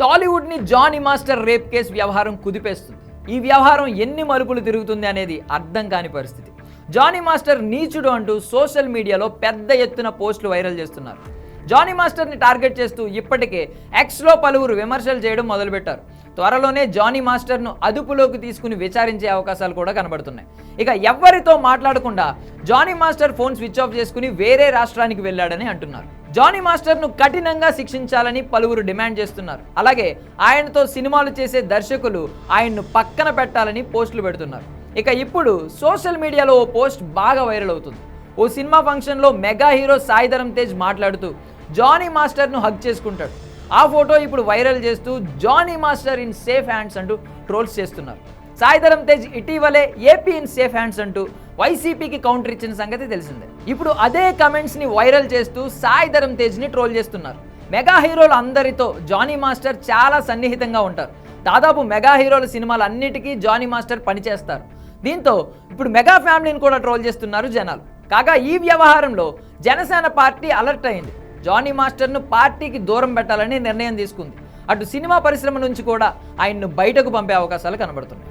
టాలీవుడ్ని Johnny master rape case వ్యవహారం కుదిపేస్తుంది. ఈ వ్యవహారం ఎన్ని మలుపులు తిరుగుతుంది అనేది అర్థం కాని పరిస్థితి. జానీ మాస్టర్ నీచుడు అంటూ సోషల్ మీడియాలో పెద్ద ఎత్తున పోస్టులు వైరల్ చేస్తున్నారు. జానీ మాస్టర్ని టార్గెట్ చేస్తూ ఇప్పటికే ఎక్స్లో పలువురు విమర్శలు చేయడం మొదలుపెట్టారు. త్వరలోనే జానీ మాస్టర్ను అదుపులోకి తీసుకుని విచారించే అవకాశాలు కూడా కనబడుతున్నాయి. ఇక ఎవ్వరితో మాట్లాడకుండా Johnny master phone switch off చేసుకుని వేరే రాష్ట్రానికి వెళ్ళాడని అంటున్నారు. జానీ మాస్టర్ను కఠినంగా శిక్షించాలని పలువురు డిమాండ్ చేస్తున్నారు. అలాగే ఆయనతో సినిమాలు చేసే దర్శకులు ఆయన్ను పక్కన పెట్టాలని పోస్టులు పెడుతున్నారు. ఇక ఇప్పుడు సోషల్ మీడియాలో ఓ పోస్ట్ బాగా వైరల్ అవుతుంది. ఓ సినిమా ఫంక్షన్లో మెగా హీరో సాయిధరం తేజ్ మాట్లాడుతూ జానీ మాస్టర్ను హగ్ చేసుకుంటాడు. ఆ ఫోటో ఇప్పుడు వైరల్ చేస్తూ Johnny master in safe hands అంటూ ట్రోల్స్ చేస్తున్నారు. సాయిధరం తేజ్ ఇటీవలే ఏపీ ఇన్ సేఫ్ హ్యాండ్స్ అంటూ వైసీపీకి కౌంటర్ ఇచ్చిన సంగతి తెలిసిందే. ఇప్పుడు అదే కమెంట్స్ని వైరల్ చేస్తూ సాయిధరం తేజ్ని ట్రోల్ చేస్తున్నారు. మెగా హీరోలు అందరితో జానీ మాస్టర్ చాలా సన్నిహితంగా ఉంటారు. దాదాపు మెగా హీరోల సినిమాలు అన్నిటికీ జానీ మాస్టర్ పనిచేస్తారు దీంతో ఇప్పుడు మెగా ఫ్యామిలీని కూడా ట్రోల్ చేస్తున్నారు జనాలు. కాగా ఈ వ్యవహారంలో జనసేన పార్టీ అలర్ట్ అయింది. జానీ మాస్టర్ను పార్టీకి దూరం పెట్టాలని నిర్ణయం తీసుకుంది. అటు సినిమా పరిశ్రమ నుంచి కూడా ఆయన్ను బయటకు పంపే అవకాశాలు కనబడుతున్నాయి.